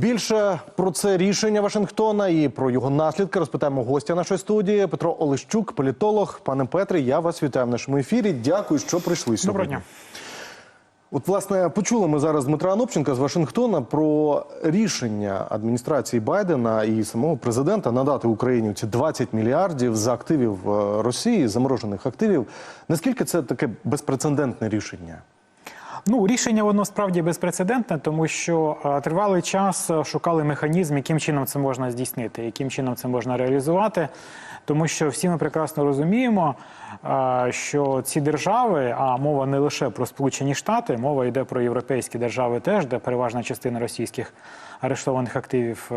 Більше про це рішення Вашингтона і про його наслідки розпитаємо гостя нашої студії Петро Олещук, політолог. Пане Петре, я вас вітаю в нашому ефірі. Дякую, що прийшли сьогодні. Доброго дня. От, власне, почули ми зараз Дмитра Анопченка з Вашингтона про рішення адміністрації Байдена і самого президента надати Україні ці 20 мільярдів за активів е, Росії, заморожених активів. Наскільки це таке безпрецедентне рішення? Ну, рішення воно справді безпрецедентне, тому що е, тривалий час е, шукали механізм, яким чином це можна здійснити, яким чином це можна реалізувати. Тому що всі ми прекрасно розуміємо, е, що ці держави, а мова не лише про Сполучені Штати, мова йде про європейські держави теж, де переважна частина російських арештованих активів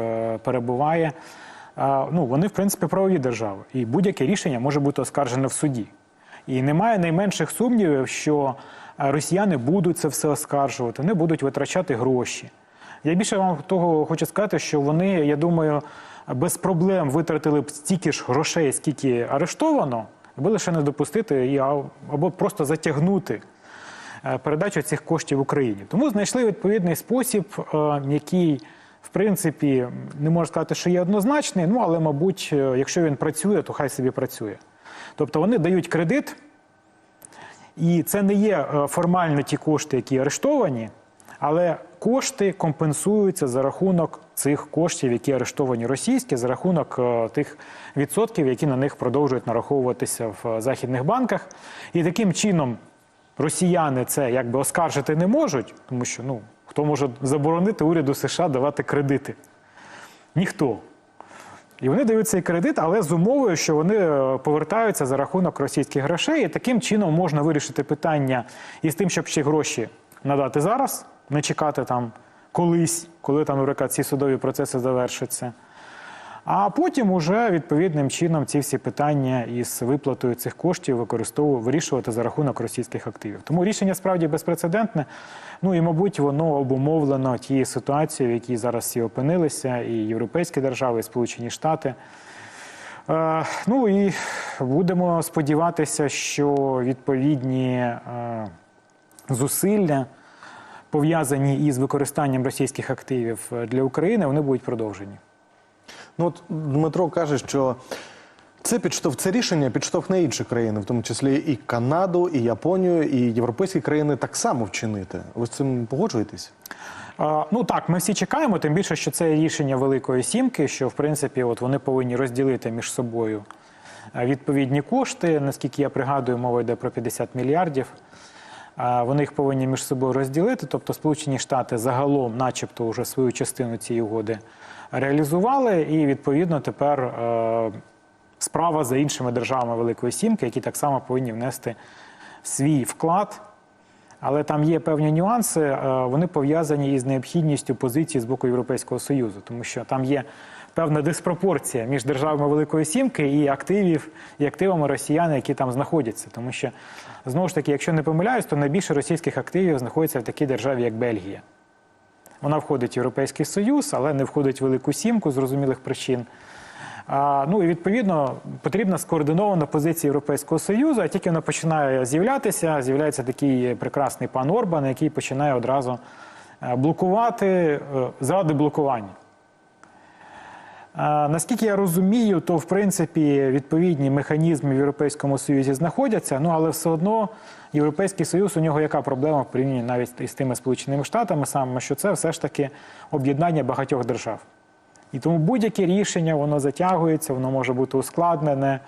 перебуває. Ну, вони, в принципі, правові держави, і будь-яке рішення може бути оскаржене в суді. І немає найменших сумнівів, що росіяни будуть це все оскаржувати, не будуть витрачати гроші. Я більше вам того хочу сказати, що вони, я думаю, без проблем витратили б стільки ж грошей, скільки арештовано, аби лише не допустити або просто затягнути е, передачу цих коштів Україні. Тому знайшли відповідний спосіб, е, який, в принципі, не можу сказати, що є однозначний, ну але, мабуть, е, якщо він працює, то хай собі працює. Тобто вони дають кредит, і це не є е, формально ті кошти, які арештовані, але кошти компенсуються за рахунок цих коштів, які арештовані російські, за рахунок е, тих відсотків, які на них продовжують нараховуватися в е, західних банках. І таким чином росіяни це якби оскаржити не можуть, тому що ну хто може заборонити уряду США давати кредити? Ніхто. І вони дають цей кредит, але з умовою, що вони е, повертаються за рахунок російських грошей. І таким чином можна вирішити питання із тим, щоб ще гроші надати зараз, не чекати там колись, коли там, наприклад, ці судові процеси завершаться. А потім уже відповідним чином ці всі питання із виплатою цих коштів використовувати вирішувати за рахунок російських активів. Тому рішення справді безпрецедентне. Ну і мабуть, воно обумовлено тією ситуацією, в якій зараз всі опинилися, і європейські держави, і Сполучені Штати. Е, ну і будемо сподіватися, що відповідні е, зусилля, пов'язані із використанням російських активів для України, вони будуть продовжені. Ну от Дмитро каже, що це підштовх це рішення підштовхне інші країни, в тому числі і Канаду, і Японію, і європейські країни так само вчинити. Ви з цим погоджуєтесь? Ну так, ми всі чекаємо, тим більше, що це рішення Великої Сімки, що в принципі от вони повинні розділити між собою відповідні кошти. Наскільки я пригадую, мова йде про 50 мільярдів. Вони їх повинні між собою розділити. Тобто, Сполучені Штати загалом, начебто, вже свою частину цієї угоди реалізували, і відповідно тепер е, справа за іншими державами Великої Сімки, які так само повинні внести свій вклад. Але там є певні нюанси, е, вони пов'язані із необхідністю позиції з боку Європейського Союзу, тому що там є певна диспропорція між державами Великої Сімки і активів і активами росіян, які там знаходяться. Тому що знову ж таки, якщо не помиляюсь, то найбільше російських активів знаходиться в такій державі, як Бельгія. Вона входить в Європейський Союз, але не входить в Велику Сімку з зрозумілих причин. Ну і відповідно потрібна скоординована позиція Європейського Союзу. А тільки вона починає з'являтися, з'являється такий прекрасний пан Орбан, який починає одразу е, блокувати е, заради блокування. Наскільки я розумію, то в принципі відповідні механізми в Європейському Союзі знаходяться, ну але все одно Європейський Союз у нього яка проблема в порівнянні навіть із тими Сполученими Штатами, саме що це все ж таки об'єднання багатьох держав. І тому будь-яке рішення воно затягується, воно може бути ускладнене.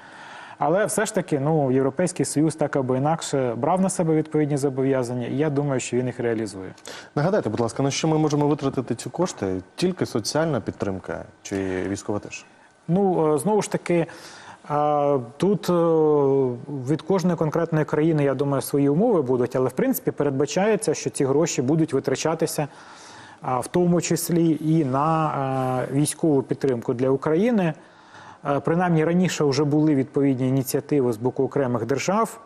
Але все ж таки, ну, Європейський Союз так або інакше брав на себе відповідні зобов'язання, і я думаю, що він їх реалізує. Нагадайте, будь ласка, на що ми можемо витратити ці кошти? Тільки соціальна підтримка чи військова теж? Ну, е, знову ж таки, е, тут е, від кожної конкретної країни, я думаю, свої умови будуть, але в принципі передбачається, що ці гроші будуть витрачатися в тому числі і на військову підтримку для України. Е, Принаймні раніше вже були відповідні ініціативи з боку окремих держав,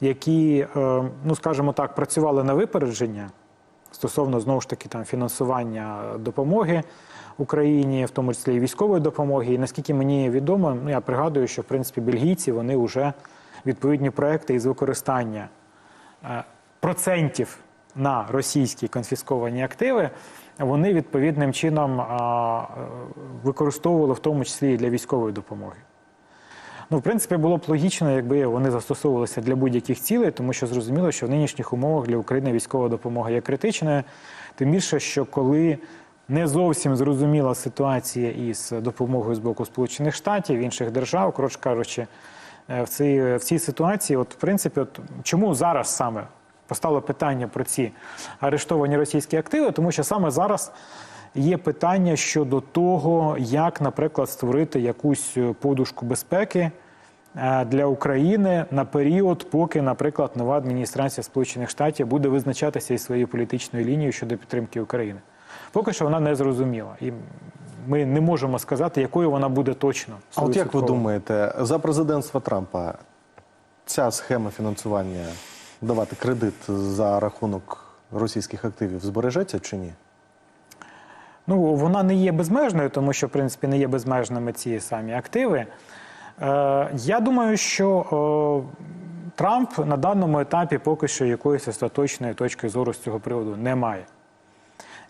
які, е, ну скажімо так, працювали на випередження стосовно знову ж таки там фінансування допомоги Україні, в тому числі і військової допомоги. І наскільки мені відомо, ну я пригадую, що в принципі бельгійці вони вже відповідні проекти із використання е, процентів на російські конфісковані активи вони відповідним чином використовували в тому числі і для військової допомоги. Ну, в принципі, було б логічно, якби вони застосовувалися для будь-яких цілей, тому що зрозуміло, що в нинішніх умовах для України військова допомога є критичною. Тим більше, що коли не зовсім зрозуміла ситуація із допомогою з боку Сполучених Штатів, інших держав, коротше кажучи, е, в цій, в цій ситуації, от в принципі, от чому зараз саме постало питання про ці арештовані російські активи, тому що саме зараз є питання щодо того, як, наприклад, створити якусь е, подушку безпеки е, для України на період, поки, наприклад, нова адміністрація Сполучених Штатів буде визначатися із своєю політичною лінією щодо підтримки України. Поки що вона не зрозуміла, і ми не можемо сказати, якою вона буде точно. А от як ви думаєте, за президентства Трампа ця схема фінансування давати кредит за рахунок російських активів збережеться чи ні? Ну, вона не є безмежною, тому що, в принципі, не є безмежними ці самі активи. Е, я думаю, що е, Трамп на даному етапі поки що якоїсь остаточної точки зору з цього приводу не має.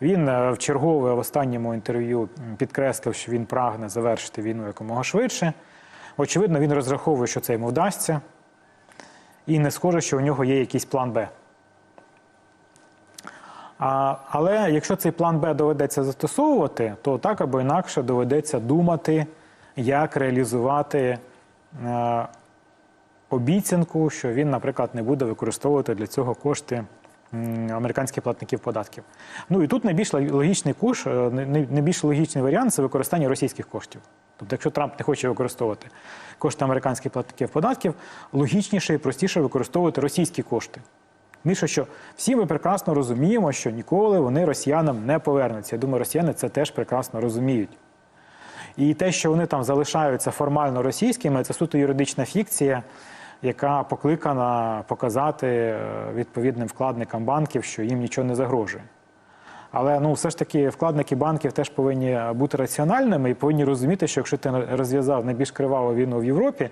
Він е, в чергове в останньому інтерв'ю підкреслив, що він прагне завершити війну якомога швидше. Очевидно, він розраховує, що це йому вдасться, і не схоже, що у нього є якийсь план Б. А, але якщо цей план Б доведеться застосовувати, то так або інакше доведеться думати, як реалізувати е, обіцянку, що він, наприклад, не буде використовувати для цього кошти американських платників податків. Ну і тут найбільш логічний куш, е, най- най- найбільш логічний варіант це використання російських коштів. Тобто, якщо Трамп не хоче використовувати кошти американських платників податків, логічніше і простіше використовувати російські кошти. Більше що всі ми прекрасно розуміємо, що ніколи вони росіянам не повернуться. Я думаю, росіяни це теж прекрасно розуміють. І те, що вони там залишаються формально російськими, це суто юридична фікція, яка покликана показати е, відповідним вкладникам банків, що їм нічого не загрожує. Але ну, все ж таки вкладники банків теж повинні бути раціональними і повинні розуміти, що якщо ти розв'язав найбільш криваву війну в Європі,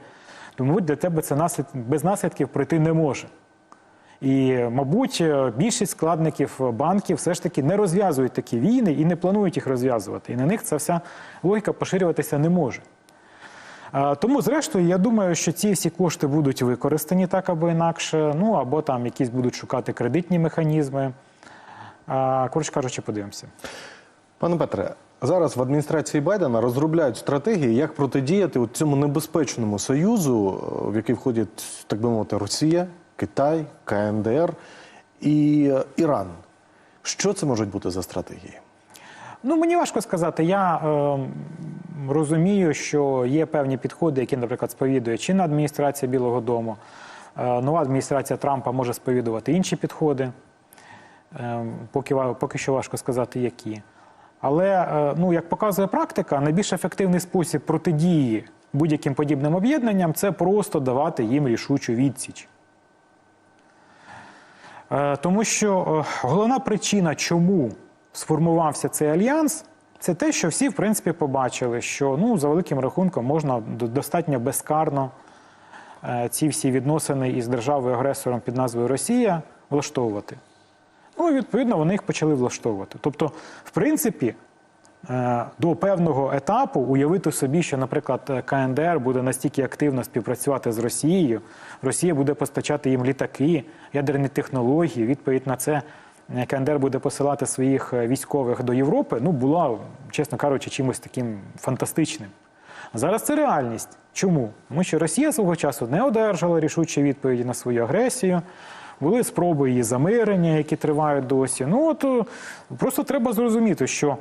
то, мабуть, для тебе це наслід... без наслідків пройти не може. І, мабуть, більшість складників банків все ж таки не розв'язують такі війни і не планують їх розв'язувати. І на них ця вся логіка поширюватися не може. Тому, зрештою, я думаю, що ці всі кошти будуть використані так або інакше, ну або там якісь будуть шукати кредитні механізми. Коротше кажучи, подивимося. Пане Петре, зараз в адміністрації Байдена розробляють стратегії, як протидіяти цьому небезпечному союзу, е, в який входять, так би мовити, Росія, Китай, КНДР і е, Іран. Що це можуть бути за стратегії? Ну, мені важко сказати. Я е, розумію, що є певні підходи, які, наприклад, сповідує чинна адміністрація Білого Дому. Е, нова адміністрація Трампа може сповідувати інші підходи. Е, поки, поки що важко сказати, які. Але, е, ну, як показує практика, найбільш ефективний спосіб протидії будь-яким подібним об'єднанням це просто давати їм рішучу відсіч. Е, Тому що головна причина, чому сформувався цей альянс, це те, що всі, в принципі, побачили, що ну, за великим рахунком можна достатньо безкарно е, ці всі відносини із державою-агресором під назвою Росія влаштовувати. Ну, і відповідно, вони їх почали влаштовувати. Тобто, в принципі, е, до певного етапу уявити собі, що, наприклад, е, КНДР буде настільки активно співпрацювати з Росією, Росія буде постачати їм літаки, ядерні технології. Відповідь на це КНДР буде посилати своїх е, військових до Європи. Ну, була, чесно кажучи, чимось таким фантастичним. Зараз це реальність. Чому? Тому що Росія свого часу не одержала рішучі відповіді на свою агресію. Були спроби її замирення, які тривають досі. Ну от е, просто треба зрозуміти, що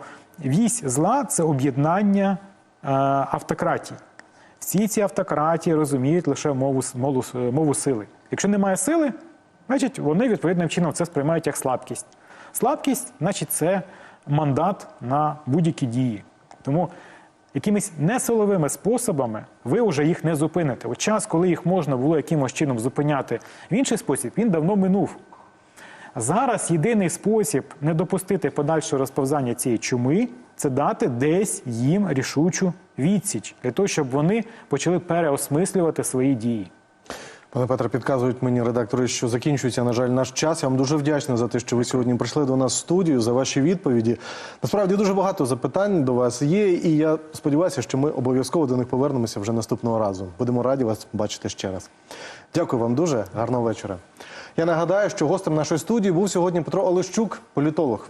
вісь зла це об'єднання е, автократій. Всі ці автократії розуміють лише мову, мову, мову сили. Якщо немає сили, значить вони відповідним чином це сприймають як слабкість. Слабкість, значить, це мандат на будь-які дії. Тому якимись несиловими способами ви вже їх не зупините. От час, коли їх можна було якимось чином зупиняти в інший спосіб, він давно минув. Зараз єдиний спосіб не допустити подальшого розповзання цієї чуми це дати десь їм рішучу відсіч для того, щоб вони почали переосмислювати свої дії. Пане Петре, підказують мені редактори, що закінчується, на жаль, наш час. Я вам дуже вдячний за те, що ви сьогодні прийшли до нас в студію, за ваші відповіді. Насправді дуже багато запитань до вас є, і я сподіваюся, що ми обов'язково до них повернемося вже наступного разу. Будемо раді вас бачити ще раз. Дякую вам дуже, гарного вечора. Я нагадаю, що гостем нашої студії був сьогодні Петро Олещук, політолог.